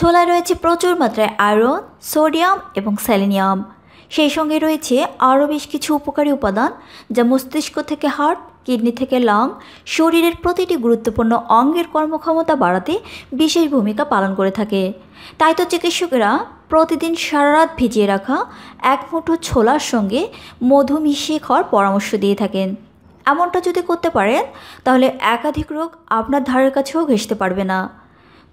ছোলায় রয়েছে প্রচুর মাত্রায় আয়রন, সোডিয়াম এবং স্যালিনিয়াম সেই সঙ্গে রয়েছে আরও বেশ কিছু উপকারী উপাদান, যা মস্তিষ্ক থেকে হার্ট কিডনি থেকে লং, শরীরের প্রতিটি গুরুত্বপূর্ণ অঙ্গের কর্মক্ষমতা বাড়াতে বিশেষ ভূমিকা পালন করে থাকে। তাই তো চিকিৎসকেরা প্রতিদিন সারা রাত ভিজিয়ে রাখা এক মুঠো ছোলার সঙ্গে মধু মিশিয়ে খাওয়ার পরামর্শ দিয়ে থাকেন। এমনটা যদি করতে পারেন, তাহলে একাধিক রোগ আপনার ধারের কাছেও ঘেসতে পারবে না।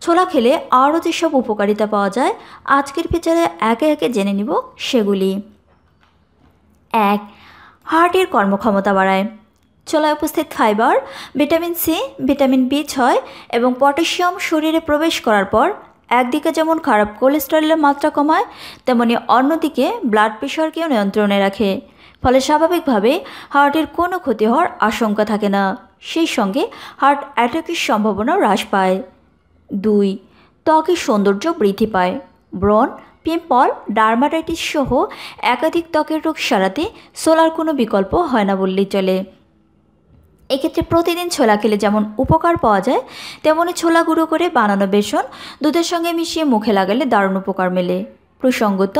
ছোলা খেলে আরও যেসব উপকারিতা পাওয়া যায়, আজকের বিচারে একে একে জেনে নিব সেগুলি। এক, হার্টের কর্মক্ষমতা বাড়ায়। ছোলায় উপস্থিত fibre vitamin C, vitamin B ছয় এবং পটাশিয়াম শরীরে প্রবেশ করার পর একদিকে যেমন খারাপ কোলেস্টেরলের মাত্রা কমায়, তেমনি অন্যদিকে ব্লাড প্রেশারকেও নিয়ন্ত্রণে রাখে। ফলে স্বাভাবিকভাবে হার্টের কোনো ক্ষতি হওয়ার আশঙ্কা থাকে না। সেই সঙ্গে হার্ট অ্যাটাকের সম্ভাবনাও হ্রাস পায়। দুই ত্বকের সৌন্দর্য বৃদ্ধি পায়। ব্রণ, পিম্পল, ডার্মাটাইটিস সহ একাধিক ত্বকের রোগ সারাতে সোলার কোনো বিকল্প হয় না বললেই চলে। এক্ষেত্রে প্রতিদিন ছোলা খেলে যেমন উপকার পাওয়া যায় তেমনই ছোলা গুঁড়ো করে বানানো বেসন দুধের সঙ্গে মিশিয়ে মুখে লাগালে দারুণ উপকার মেলে। প্রসঙ্গত,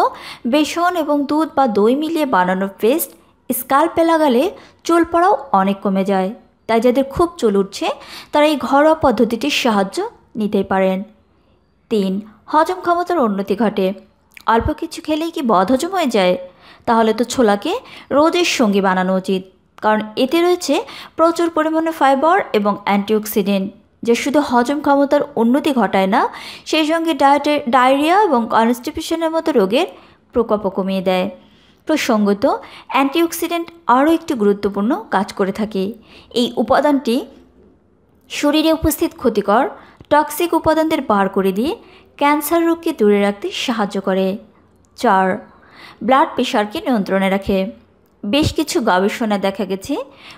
বেসন এবং দুধ বা দই মিলিয়ে বানানো পেস্ট স্কাল্পে লাগালে চুল পড়াও অনেক কমে যায়। তাই যাদের খুব চুল উঠছে, তারা এই ঘরোয়া পদ্ধতিটির সাহায্য নিতেই পারেন। তিন, হজম ক্ষমতার উন্নতি ঘটে। অল্প কিছু খেলেই কি বদহজম হয়ে যায়? তাহলে তো ছোলাকে রোদের সঙ্গী বানানো উচিত। কারণ এতে রয়েছে প্রচুর পরিমাণে ফাইবার এবং অ্যান্টিঅক্সিডেন্ট। যে শুধু হজম ক্ষমতার উন্নতি ঘটায় না, সেই সঙ্গে ডায়েটে, ডায়রিয়া এবং কনস্টিপেশনের মতো রোগের প্রকোপও কমিয়ে দেয়। প্রসঙ্গত, অ্যান্টিঅক্সিডেন্ট আরও একটি গুরুত্বপূর্ণ কাজ করে থাকে। এই উপাদানটি শরীরে উপস্থিত ক্ষতিকর টক্সিক উপাদানদের বার করে দিয়ে ক্যান্সার রোগকে দূরে রাখতে সাহায্য করে। চার, ব্লাড প্রেশারকে নিয়ন্ত্রণে রাখে। বেশ কিছু গবেষণা দেখা গেছে,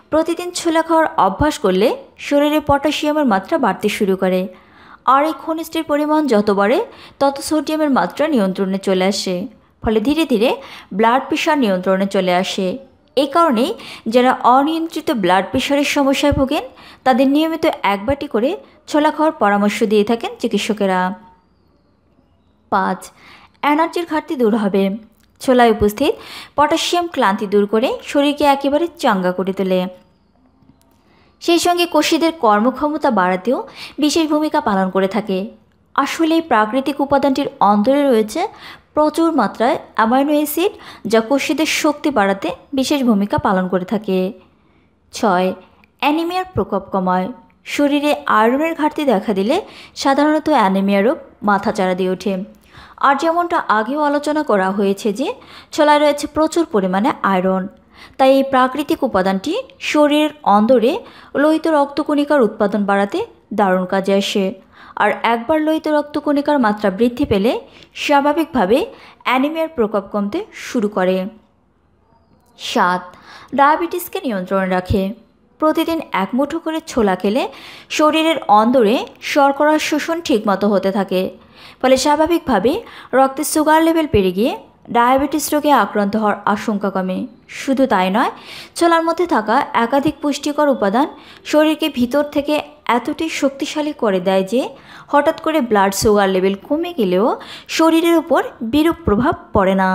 প্রতিদিন ছোলা খাওয়ার অভ্যাস করলে শরীরে পটাশিয়ামের মাত্রা বাড়তে শুরু করে। আর এই খনিজটির পরিমাণ যত বাড়ে, তত সোডিয়ামের মাত্রা নিয়ন্ত্রণে চলে আসে, ফলে ধীরে ধীরে ব্লাড প্রেশার নিয়ন্ত্রণে চলে আসে। এই কারণেই যারা অনিয়ন্ত্রিত ব্লাড প্রেশারের সমস্যায় ভোগেন, তাদের নিয়মিত এক বাটি করে ছোলা খাওয়ার পরামর্শ দিয়ে থাকেন চিকিৎসকেরা। পাঁচ, এনার্জির ঘাটতি দূর হবে। ছোলায় উপস্থিত পটাশিয়াম ক্লান্তি দূর করে শরীরকে একেবারে চাঙ্গা করে তোলে। সেই সঙ্গে কোষীদের কর্মক্ষমতা বাড়াতেও বিশেষ ভূমিকা পালন করে থাকে। আসলে প্রাকৃতিক উপাদানটির অন্তরে রয়েছে প্রচুর মাত্রায় অ্যামাইনো অ্যাসিড যা কোষীদের শক্তি বাড়াতে বিশেষ ভূমিকা পালন করে থাকে। ছয় অ্যানিমিয়ার প্রকোপ কমায়। শরীরে আয়রনের ঘাটতি দেখা দিলে সাধারণত অ্যানিমিয়া রোগ মাথাচাড়া দিয়ে ওঠে। আর যেমনটা আগেও আলোচনা করা হয়েছে যে, ছোলায় রয়েছে প্রচুর পরিমাণে আয়রন তাই এই প্রাকৃতিক উপাদানটি শরীরের অন্দরে লোহিত রক্তকণিকার উৎপাদন বাড়াতে দারুণ কাজে আসে। আর একবার লোহিত রক্তকণিকার মাত্রা বৃদ্ধি পেলে স্বাভাবিকভাবে অ্যানিমিয়ার প্রকোপ কমতে শুরু করে। সাত, ডায়াবেটিসকে নিয়ন্ত্রণে রাখে। প্রতিদিন এক মুঠো করে ছোলা খেলে শরীরের অন্দরে শর্করার শোষণ ঠিকমতো হতে থাকে। ফলে স্বাভাবিকভাবে রক্তে সুগার লেভেল পেরে গিয়ে ডায়াবেটিস রোগে আক্রান্ত হওয়ার আশঙ্কা কমে। শুধু তাই নয় ছোলার মধ্যে থাকা একাধিক পুষ্টিকর উপাদান শরীরকে ভিতর থেকে এতটাই শক্তিশালী করে দেয় যে, হঠাৎ করে ব্লাড সুগার লেভেল কমে গেলেও শরীরের উপর বিরূপ প্রভাব পড়ে না।